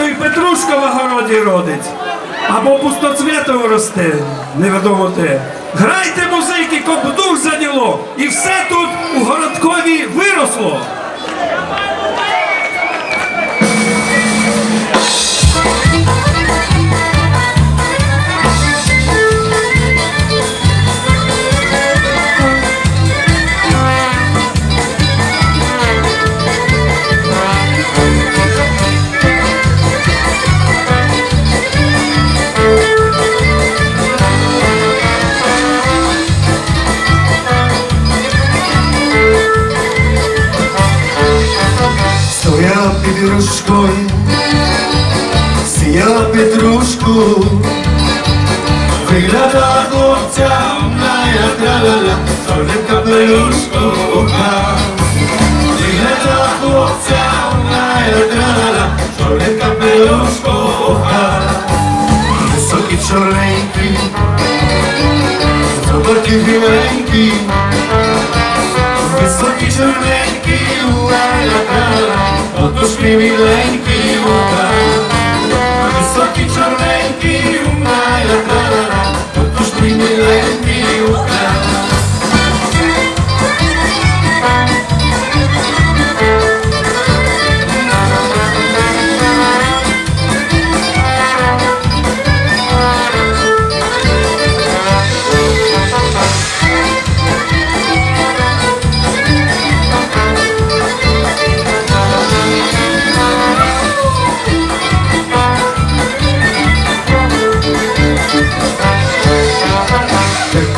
то і петрушка в огороді родить. Або пустоцвітом росте, невідомо те. Грайте музики, коп дух заняло, і все тут у городкові виросло. Петрушку, виглядала хлопцям на ядрала, чорним капелюшку уха. Виглядала хлопцям на ядрала, чорним капелюшку. Високий чорненький, золоті біленький, Високий чорненький лайла, отож мій міленький лука. Високий чорненький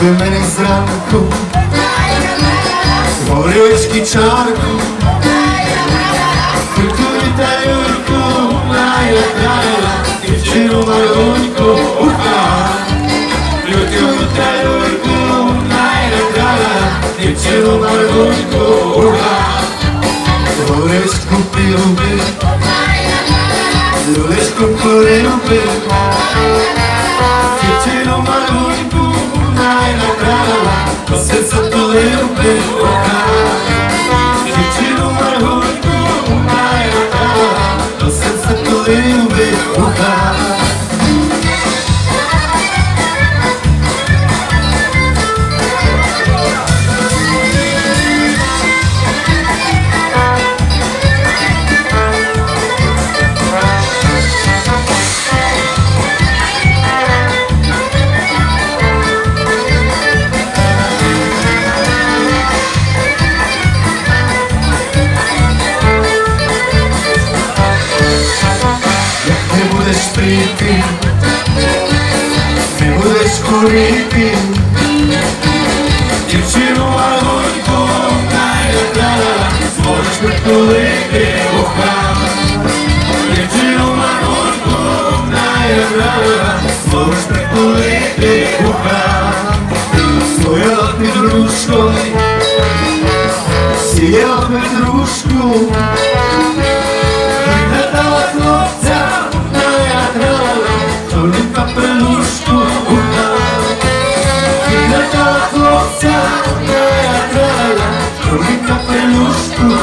ти мене зранку, горілочки чарку, Тільки та Юрку, лайла, лайла, дівчину малюньку, уха. Тільки та Юрку, лайла, лайла, дівчину малюньку, уха. горючку Горілочку полюбив, Люлечку полюбив, курити, дівчину малюньку, найла зможеш притулити уха. Дівчину малюньку, найла зможеш притулити уха. Стояла петрушкою, сіяла петрушку, чорним капелюшку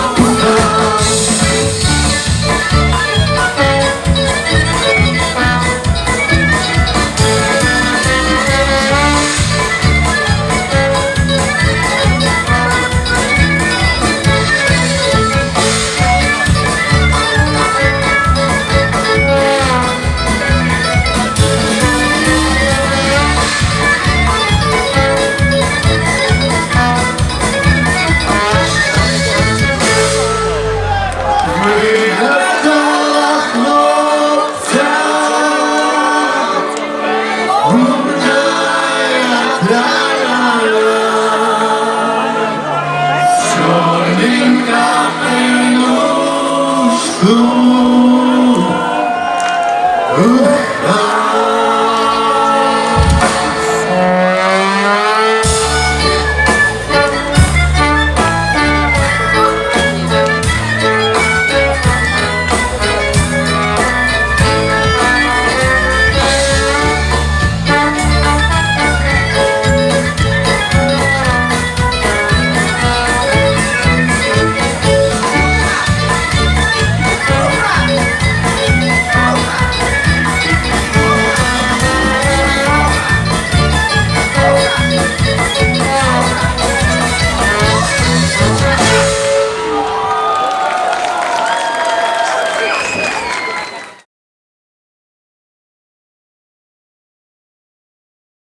Ooh. Ooh. Ah.